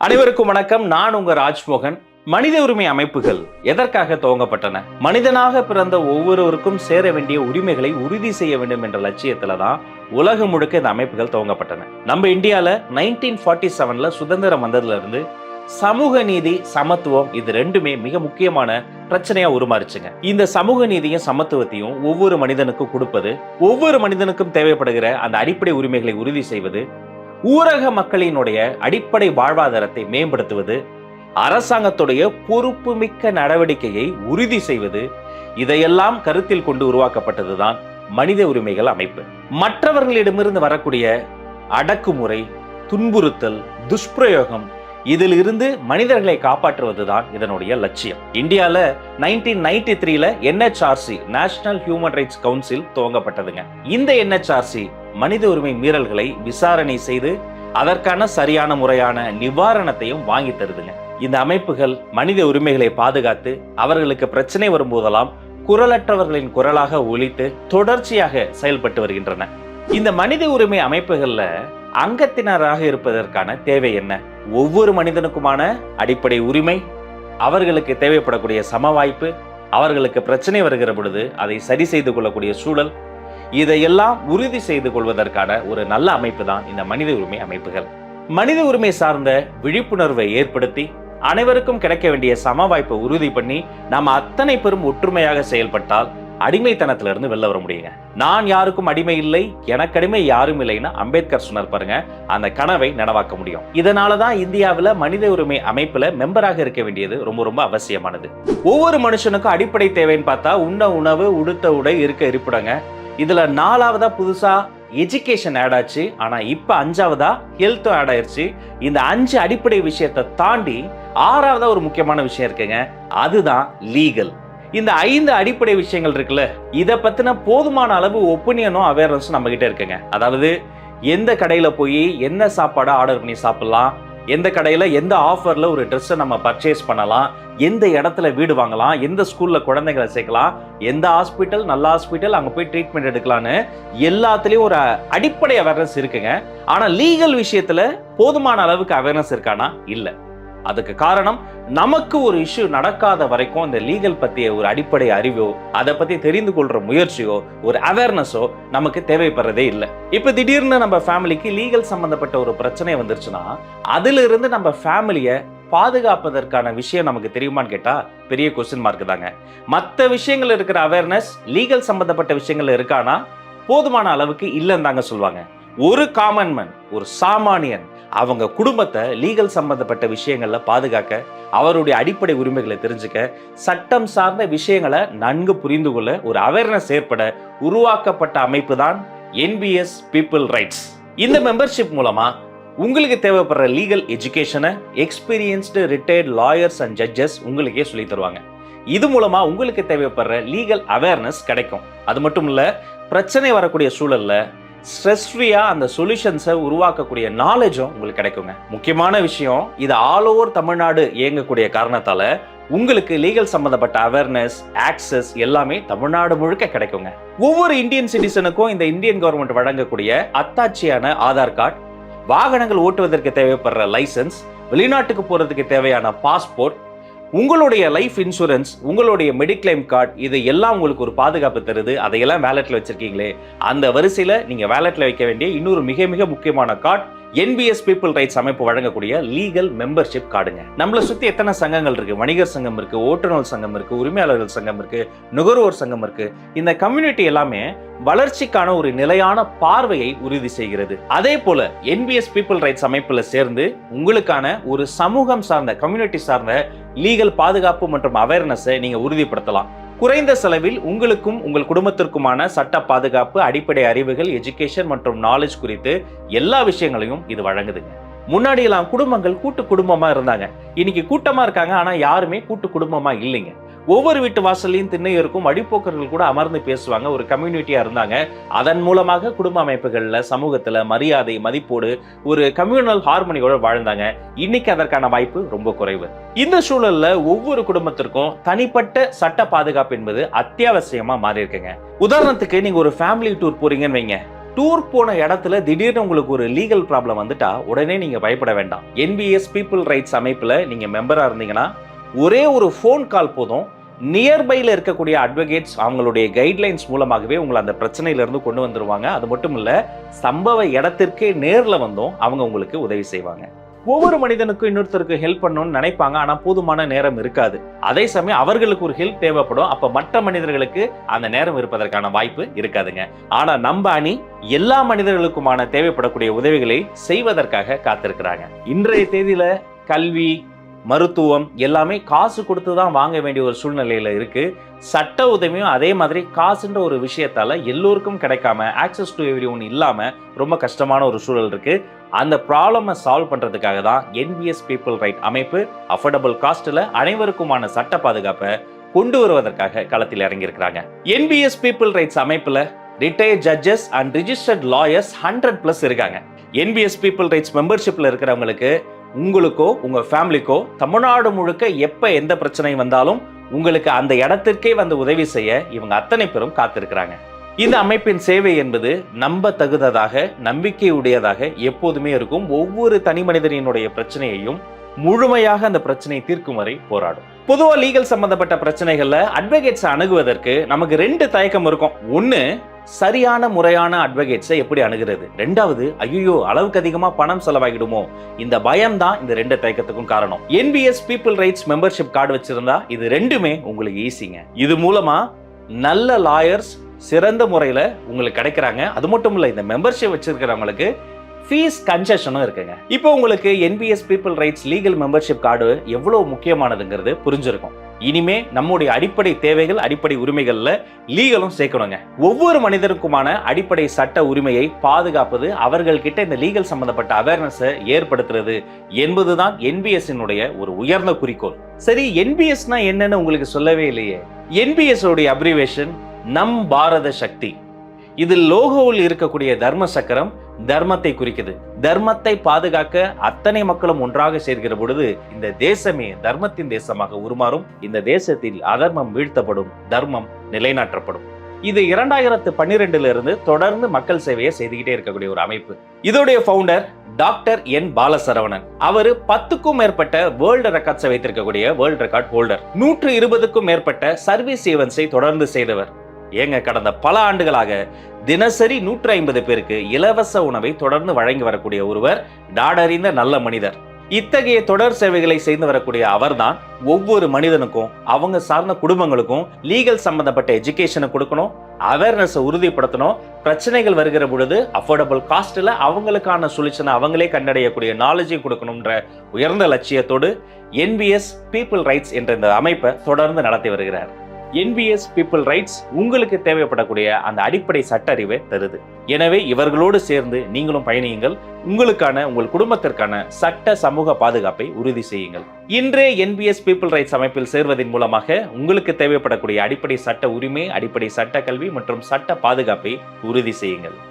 அனைவருக்கும் வணக்கம். நான் உங்க ராஜ்மோகன். மனித உரிமை அமைப்புகள் எதற்காக துவங்கப்பட்டன? மனிதனாக பிறந்த ஒவ்வொருவருக்கும் சேர வேண்டிய உரிமைகளை உறுதி செய்ய வேண்டும் என்ற லட்சியத்துல தான் உலகம் முழுக்க இந்த அமைப்புகள் துவங்கப்பட்டன. நம்ம இந்தியால நைன்டீன் ஃபார்ட்டி செவன்ல சுதந்திரம் வந்ததுல இருந்து சமூக நீதி சமத்துவம் இது ரெண்டுமே மிக முக்கியமான பிரச்சனையா உருமாறுச்சுங்க. இந்த சமூக நீதியும் சமத்துவத்தையும் ஒவ்வொரு மனிதனுக்கும் கொடுப்பது ஒவ்வொரு மனிதனுக்கும் தேவைப்படுகிற அந்த அடிப்படை உரிமைகளை உறுதி செய்வது ஊரக மக்களினுடைய அடிப்படை வாழ்வாதாரத்தை மேம்படுத்துவது அரசாங்கத்துடைய பொறுப்புமிக்க நடவடிக்கையை உறுதி செய்வது இதையெல்லாம் கருத்தில் கொண்டு உருவாக்கப்பட்டதுதான் மனித உரிமைகள் அமைப்பு. மற்றவர்களிடமிருந்து வரக்கூடிய அடக்குமுறை துன்புறுத்தல் துஷ்பிரயோகம் இதில் இருந்து மனிதர்களை காப்பாற்றுவதுதான் இதனுடைய லட்சியம். இந்தியால நைன்டீன் நைன்டி த்ரீல NHRC national human rights council துவங்கப்பட்டதுங்க. இந்த என்ஹெச்ஆர்சி மனித உரிமை மீறல்களை விசாரணை செய்து அதற்கான சரியான முறையான நிவாரணத்தையும் வாங்கி தருதுங்க. இந்த அமைப்புகள் மனித உரிமைகளை பாதுகாத்து அவர்களுக்கு பிரச்சனை வரும்போதெல்லாம் குரலற்றவர்களின் குரலாக ஒலித்து தொடர்ச்சியாக செயல்பட்டு வருகின்றன. இந்த மனித உரிமை அமைப்புகள்ல அங்கத்தினராக இருப்பதற்கான தேவை என்ன? ஒவ்வொரு மனிதனுக்குமான அடிப்படை உரிமை அவர்களுக்கு தேவைப்படக்கூடிய சம வாய்ப்பு அவர்களுக்கு பிரச்சனை வருகிற பொழுது அதை சரி செய்து கொள்ளக்கூடிய சூழல் இதையெல்லாம் உறுதி செய்து கொள்வதற்கான ஒரு நல்ல அமைப்பு தான் இந்த மனித உரிமை அமைப்புகள். மனித உரிமை சார்ந்த விழிப்புணர்வை ஏற்படுத்தி அனைவருக்கும் கிடைக்க வேண்டிய சம வாய்ப்பை உறுதி பண்ணி நாம் அத்தனை பெரும் ஒற்றுமையாக செயல்பட்டால் அடிமைத்தனத்திலிருந்து வெளில வர முடியுங்க. நான் யாருக்கும் அடிமை இல்லை எனக்கு அடிமை யாரும் இல்லைன்னு அம்பேத்கர் சொன்னார் பாருங்க அந்த கனவை நனவாக்க முடியும். இதனால தான் இந்தியாவில் மனித உரிமை அமைப்பில் மெம்பராக இருக்க வேண்டியது ரொம்ப ரொம்ப அவசியமானது. ஒவ்வொரு மனுஷனுக்கும் அடிப்படை தேவைன்னு பார்த்தா உண்ண உணவு உடுத்த உடை இருக்க இருப்பிடங்க. இதில் நாலாவதாக புதுசாக எஜுகேஷன் ஆட் ஆச்சு. ஆனால் இப்போ அஞ்சாவதாக ஹெல்த்தும் ஆட் ஆயிடுச்சு இந்த அஞ்சு அடிப்படை விஷயத்தை தாண்டி ஆறாவதாக ஒரு முக்கியமான விஷயம் இருக்குங்க. அதுதான் லீகல் இந்த ஐந்து அடிப்படை விஷயங்கள் இருக்குல்ல இதை பற்றின போதுமான அளவு ஒப்பீனியனும் அவேர்னஸும் நம்ம இருக்குங்க. அதாவது எந்த கடையில் போய் என்ன சாப்பாடை ஆர்டர் பண்ணி சாப்பிட்லாம்? எந்த கடையில் எந்த ஆஃபரில் ஒரு ட்ரெஸ்ஸை நம்ம பர்ச்சேஸ் பண்ணலாம் எந்த இடத்துல வீடு வாங்கலாம் எந்த ஸ்கூலில் குழந்தைங்களை சேர்க்கலாம் எந்த ஹாஸ்பிட்டல் நல்ல ஹாஸ்பிட்டல் அங்கே போய் ட்ரீட்மெண்ட் எடுக்கலான்னு எல்லாத்துலேயும் ஒரு அடிப்படை அவேர்னஸ் இருக்குங்க. ஆனால் லீகல் விஷயத்தில் போதுமான அளவுக்கு அவேர்னஸ் இருக்கானா? இல்லை. அதுக்கு காரணம் நமக்கு ஒரு இஷ்யூ நடக்காத வரைக்கும் இந்த லீகல் பற்றிய ஒரு அடிப்படை அறிவோ அதை பற்றி தெரிந்து கொள்கிற முயற்சியோ ஒரு அவேர்னஸோ நமக்கு தேவைப்படுறதே இல்லை. இப்போ திடீர்னு நம்ம ஃபேமிலிக்கு லீகல் சம்மந்தப்பட்ட ஒரு பிரச்சனை வந்துருச்சுன்னா அதிலிருந்து நம்ம ஃபேமிலியை பாதுகாப்பதற்கான விஷயம் நமக்கு தெரியுமான்னு கேட்டால் பெரிய கொஸ்டின் மார்க் தாங்க. மற்ற விஷயங்கள் இருக்கிற அவேர்னஸ் லீகல் சம்பந்தப்பட்ட விஷயங்கள் இருக்கானா போதுமான அளவுக்கு இல்லைன்னு தாங்க சொல்லுவாங்க ஒரு காமன் மேன் ஒரு சாமானியன் அவங்க குடும்பத்தை லீகல் சம்பந்தப்பட்ட விஷயங்களில் பாதுகாக்க அவருடைய அடிப்படை உரிமைகளை தெரிஞ்சுக்க சட்டம் சார்ந்த விஷயங்களை நன்கு புரிந்து கொள்ள ஒரு அவேர்னஸ் ஏற்பட உருவாக்கப்பட்ட அமைப்பு தான் என்பிஎஸ் பீப்புள் ரைட்ஸ் இந்த மெம்பர்ஷிப் மூலமா உங்களுக்கு தேவைப்படுற லீகல் எஜுகேஷனை experienced retired lawyers and judges உங்களுக்கே சொல்லி தருவாங்க. இது மூலமா உங்களுக்கு தேவைப்படுற லீகல் அவேர்னஸ் கிடைக்கும். அது மட்டும் இல்ல பிரச்சனை வரக்கூடிய சூழல்ல ஸ்ட்ரெஸ் ஃப்ரீயாக அந்த சொல்யூஷன்ஸை உருவாக்கக்கூடிய நாலேஜும் உங்களுக்கு கிடைக்குங்க. முக்கியமான விஷயம் இது ஆல் ஓவர் தமிழ்நாடு இயங்கக்கூடிய காரணத்தால் உங்களுக்கு லீகல் சம்பந்தப்பட்ட அவேர்னஸ் ஆக்சஸ் எல்லாமே தமிழ்நாடு முழுக்க கிடைக்குங்க. ஒவ்வொரு இந்தியன் சிட்டிசனுக்கும் இந்த இந்தியன் கவர்மெண்ட் வழங்கக்கூடிய அத்தாட்சியான ஆதார் கார்டு வாகனங்கள் ஓட்டுவதற்கு தேவைப்படுற லைசன்ஸ் வெளிநாட்டுக்கு போகிறதுக்கு தேவையான பாஸ்போர்ட் உங்களுடைய லைஃப் இன்சூரன்ஸ் உங்களுடைய மெடிக்ளைம் கார்டு இது எல்லாம் உங்களுக்கு ஒரு பாதுகாப்பு தருது. அதையெல்லாம் வேலெட்டில் வச்சுருக்கீங்களே. அந்த வரிசையில் நீங்கள் வேலெட்டில் வைக்க வேண்டிய இன்னொரு மிக மிக முக்கியமான கார்டு என்பிஎஸ் பீப்புள் ரைட்ஸ் அமைப்பு வழங்கக்கூடிய லீகல் மெம்பர்ஷிப் கார்டுங்க நம்மளை சுத்தி எத்தனை சங்கங்கள் இருக்கு? வணிகர் சங்கம் இருக்கு ஓட்டுநர் சங்கம் இருக்கு உரிமையாளர்கள் சங்கம் இருக்கு நுகர்வோர் சங்கம் இருக்கு. இந்த கம்யூனிட்டி எல்லாமே வளர்ச்சிக்கான ஒரு நிலையான பார்வையை உறுதி செய்கிறது. அதே போல என்பிஎஸ் பீப்புள் ரைட்ஸ் அமைப்புல சேர்ந்து உங்களுக்கான ஒரு சமூகம் சார்ந்த கம்யூனிட்டி சார்ந்த லீகல் பாதுகாப்பு மற்றும் அவேர்னஸை நீங்க உறுதிப்படுத்தலாம். குறைந்த செலவில் உங்களுக்கும் உங்கள் குடும்பத்திற்குமான சட்ட பாதுகாப்பு அடிப்படை அறிவுகள் எஜுகேஷன் மற்றும் நாலேஜ் குறித்து எல்லா விஷயங்களையும் இது வழங்குதுங்க. முன்னாடி எல்லாம் குடும்பங்கள் கூட்டு குடும்பமாக இருந்தாங்க. இன்னைக்கு கூட்டமாக இருக்காங்க ஆனால் யாருமே கூட்டு குடும்பமாக இல்லைங்க. ஒவ்வொரு வீட்டு வாசல்லையும் திண்ணை இருக்கும் அடிப்போக்கர்கள் கூட அமர்ந்து பேசுவாங்க. ஒரு கம்யூனிட்டியாக இருந்தாங்க. அதன் மூலமாக குடும்ப அமைப்புகளில் சமூகத்தில் மரியாதை மதிப்போடு ஒரு கம்யூனல் ஹார்மோனியோடு வாழ்ந்தாங்க. இன்னைக்கு அதற்கான வாய்ப்பு ரொம்ப குறைவு. இந்த சூழலில் ஒவ்வொரு குடும்பத்திற்கும் தனிப்பட்ட சட்ட பாதுகாப்பு என்பது அத்தியாவசியமாக மாறி இருக்குங்க உதாரணத்துக்கு நீங்கள் ஒரு ஃபேமிலி டூர் போறீங்கன்னு வைங்க. டூர் போன இடத்துல திடீர்னு உங்களுக்கு ஒரு லீகல் ப்ராப்ளம் வந்துட்டா உடனே நீங்கள் பயப்பட வேண்டாம். என்பிஎஸ் பீப்புள் ரைட்ஸ் அமைப்பில் நீங்கள் மெம்பராக இருந்தீங்கன்னா ஒரே ஒரு ஃபோன் கால் போதும். நியர்பையில் இருக்கக்கூடிய அட்வொகேட்ஸ் அவங்களுடைய கைட்லைன்ஸ் மூலமாகவே உங்களை அந்த பிரச்சனையிலேருந்து கொண்டு வந்துருவாங்க. அது மட்டும் இல்லை சம்பவ இடத்திற்கே நேரில் வந்தும் அவங்க உங்களுக்கு உதவி செய்வாங்க. ஒவ்வொரு மனிதனுக்கும் இன்னொருத்தருக்கு ஹெல்ப் பண்ணணும்னு நினைப்பாங்க. ஆனால் போதுமான நேரம் இருக்காது. அதே சமயம் அவர்களுக்கு ஒரு ஹெல்ப் தேவைப்படும். அப்போ மற்ற மனிதர்களுக்கு அந்த நேரம் இருப்பதற்கான வாய்ப்பு இருக்காதுங்க. ஆனால் நம்ம அணி எல்லா மனிதர்களுக்குமான தேவைப்படக்கூடிய உதவிகளை செய்வதற்காக காத்திருக்கிறாங்க. இன்றைய தேதியில் கல்வி மருத்துவம் எல்லாமே காசு கொடுத்து தான் வாங்க வேண்டிய ஒரு சூழ்நிலையில் இருக்குது சட்ட உதவியும் அதே மாதிரி காசுன்ற ஒரு விஷயத்தால் எல்லோருக்கும் கிடைக்காம ஆக்சஸ் டு எவ்ரி ஒன் இல்லாமல் ரொம்ப கஷ்டமான ஒரு சூழல் இருக்குது அந்த ப்ராப்ளமை சால்வ் பண்ணுறதுக்காக தான் என்பிஎஸ் பீப்புள் ரைட் அமைப்பு அஃபோர்டபுள் காஸ்ட்டில் அனைவருக்குமான சட்ட பாதுகாப்பை கொண்டு வருவதற்காக களத்தில் இறங்கியிருக்கிறாங்க. என்பிஎஸ் பீப்புள் ரைட்ஸ் அமைப்பில் retired judges and registered lawyers hundred plus இருக்காங்க. என்பிஎஸ் பீப்புள் ரைட்ஸ் மெம்பர்ஷிப்பில் இருக்கிறவங்களுக்கு உங்களுக்கோ உங்க ஃபேமிலிக்கோ தமிழ்நாடு முழுக்க எப்ப எந்த பிரச்சனை வந்தாலும் உங்களுக்கு அந்த இடத்திற்கே வந்து உதவி செய்ய இவங்க அத்தனை பேரும் காத்திருக்கிறாங்க. இந்த அமைப்பின் சேவை என்பது நம்ப தகுந்ததாக நம்பிக்கையுடையதாக எப்போதுமே இருக்கும். ஒவ்வொரு தனி மனிதனினுடைய பிரச்சனையையும் முழுமையாக அந்த பிரச்சனையை தீர்க்கும் வரை போராடும். பொதுவாக லீகல் சம்பந்தப்பட்ட பிரச்சனைகளில் அட்வொகேட்ஸை அணுகுவதற்கு நமக்கு ரெண்டு தயக்கம் இருக்கும். ஒன்று சரியான முறையான அட்வொகேட்ஸை எப்படி அணுகிறது? ரெண்டாவது ஐயோ அளவுக்கு அதிகமாக பணம் செலவாகிடுமோ? இந்த பயம் தான் இந்த ரெண்டு தயக்கத்துக்கும் காரணம். NPS people rights membership card வச்சிருந்தா இது ரெண்டுமே உங்களுக்கு ஈஸிங்க இது மூலமா நல்ல லாயர்ஸ் சிறந்த முறையில் உங்களுக்கு கிடைக்கிறாங்க. அது மட்டும் இல்லை இந்த மெம்பர்ஷிப் வச்சிருக்கிறவங்களுக்கு ஃபீஸ் கன்செஷனும் இருக்குங்க. இப்போ உங்களுக்கு NPS people rights legal membership card எவ்வளவு முக்கியமானதுங்கிறது புரிஞ்சிருக்கும். இனிமே நம்முடைய அடிப்படை தேவைகள் அடிப்படை உரிமைகள்ல லீகலும் சேர்க்கணுங்க. ஒவ்வொரு மனிதருக்குமான அடிப்படை சட்ட உரிமையை பாதுகாப்பது அவர்கள்கிட்ட இந்த லீகல் சம்பந்தப்பட்ட அவேர்னஸை ஏற்படுத்துறது என்பதுதான் என்பிஎஸ் ஒரு உயர்ந்த குறிக்கோள். சரி என்பிஎஸ்னா என்னன்னு உங்களுக்கு சொல்லவே இல்லையே. என்பிஎஸ் உடைய அப்ரிவேஷன் நம் பாரத சக்தி. இதில் லோகோவில் இருக்கக்கூடிய தர்ம சக்கரம் தர்மத்தை குறிக்குது. தர்மத்தை பாதுகாக்க அத்தனை மக்களும் ஒன்றாக சேர்கிற பொழுது இந்த தேசமே தர்மத்தின் தேசமாக உருமாறும் இந்த தேசத்தில் அதர்மம் வீழ்த்தப்படும் தர்மம் நிலைநாட்டப்படும். இது இரண்டாயிரத்து பன்னிரெண்டுல இருந்து தொடர்ந்து மக்கள் சேவையை செய்துகிட்டே இருக்கக்கூடிய ஒரு அமைப்பு. இதோடைய ஃபவுண்டர் டாக்டர் என் பாலசரவணன். அவரு பத்துக்கும் மேற்பட்ட வேர்ல்டு ரெக்கார்ட்ஸை வைத்திருக்கக்கூடிய வேர்ல்டு ரெக்கார்ட் ஹோல்டர் நூற்று இருபதுக்கும் மேற்பட்ட சர்வீஸ் ஈவென்ட்ஸை தொடர்ந்து செய்தவர். ஏங்க கடந்த பல ஆண்டுகளாக தினசரி நூற்றி ஐம்பது பேருக்கு இலவச உணவை தொடர்ந்து வழங்கி வரக்கூடிய ஒருவர் நாடறிந்த நல்ல மனிதர். இத்தகைய தொடர் சேவைகளை செய்து வரக்கூடிய அவர்தான் ஒவ்வொரு மனிதனுக்கும் அவங்க சார்ந்த குடும்பங்களுக்கும் லீகல் சம்பந்தப்பட்ட எஜுகேஷனை கொடுக்கணும் அவேர்னஸை உறுதிப்படுத்தணும் பிரச்சனைகள் வருகிற பொழுது அஃபோர்டபுள் காஸ்ட்ல அவங்களுக்கான சொல்யூஷனை அவங்களே கண்டடையக்கூடிய நாலேஜை கொடுக்கணுன்ற உயர்ந்த லட்சியத்தோடு என்பிஎஸ் பீப்புள் ரைட்ஸ் என்ற இந்த அமைப்பை தொடர்ந்து நடத்தி வருகிறார். என்பிஎஸ் பீப்புள் ரைட்ஸ் உங்களுக்கு தேவைப்படக்கூடிய அந்த அடிப்படை சட்ட அறிவை தருது. எனவே இவர்களோடு சேர்ந்து நீங்களும் பயணியுங்கள். உங்களுக்கான உங்கள் குடும்பத்திற்கான சட்ட சமூக பாதுகாப்பை உறுதி செய்யுங்கள். இன்றே என்பிஎஸ் பீப்புள் ரைட்ஸ் அமைப்பில் சேர்வதன் மூலமாக உங்களுக்கு தேவைப்படக்கூடிய அடிப்படை சட்ட உரிமை அடிப்படை சட்ட கல்வி மற்றும் சட்ட பாதுகாப்பை உறுதி செய்யுங்கள்.